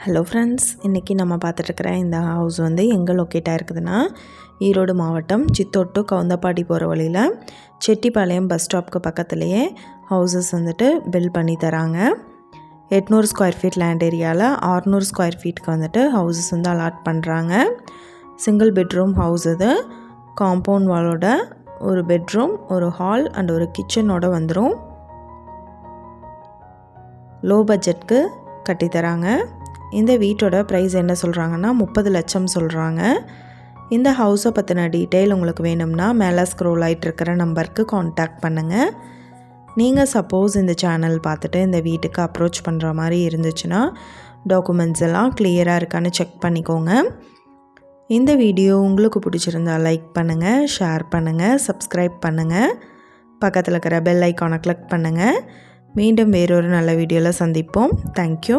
Hello friends இன்றைக்கி நம்ம பார்த்துட்ருக்கிற இந்த ஹவுஸ் வந்து எங்கே லொக்கேட் இருக்குதுன்னா ஈரோடு மாவட்டம் சித்தோட்டு கவுந்தப்பாடி போகிற வழியில் செட்டிப்பாளையம் பஸ் ஸ்டாப்க்கு பக்கத்துலேயே ஹவுசஸ் வந்துட்டு பில் பண்ணி தராங்க. எட்நூறு ஸ்கொயர் ஃபீட் லேண்ட் ஏரியாவில் ஆறுநூறு ஸ்கொயர் ஃபீட்டுக்கு வந்துட்டு ஹவுசஸ் வந்து அலாட் பண்ணுறாங்க சிங்கிள் பெட்ரூம் ஹவுஸ் இது. காம்பவுண்ட் வாலோட ஒரு பெட்ரூம் ஒரு ஹால் அண்ட் ஒரு கிச்சனோட வந்துடும் லோ பட்ஜெட்க்கு கட்டித்தராங்க இந்த வீட்டோட ப்ரைஸ் என்ன சொல்கிறாங்கன்னா முப்பது லட்சம் சொல்கிறாங்க இந்த ஹவுஸை பற்றின டீட்டெயில் உங்களுக்கு வேணும்னா மேலே ஸ்க்ரோல் ஆகிட்டு இருக்கிற நம்பருக்கு காண்டாக்ட் பண்ணுங்கள் நீங்கள் சப்போஸ் இந்த சேனல் பார்த்துட்டு இந்த வீட்டுக்கு அப்ரோச் பண்ணுற மாதிரி இருந்துச்சுன்னா டாக்குமெண்ட்ஸ் எல்லாம் கிளியராக இருக்கான்னு செக் பண்ணிக்கோங்க. இந்த வீடியோ உங்களுக்கு பிடிச்சிருந்தா லைக் பண்ணுங்கள் ஷேர் பண்ணுங்கள் சப்ஸ்கிரைப் பண்ணுங்கள் பக்கத்தில் இருக்கிற பெல் ஐக்கானை கிளிக் பண்ணுங்கள் மீண்டும் வேறொரு நல்ல வீடியோவில் சந்திப்போம். தேங்க்யூ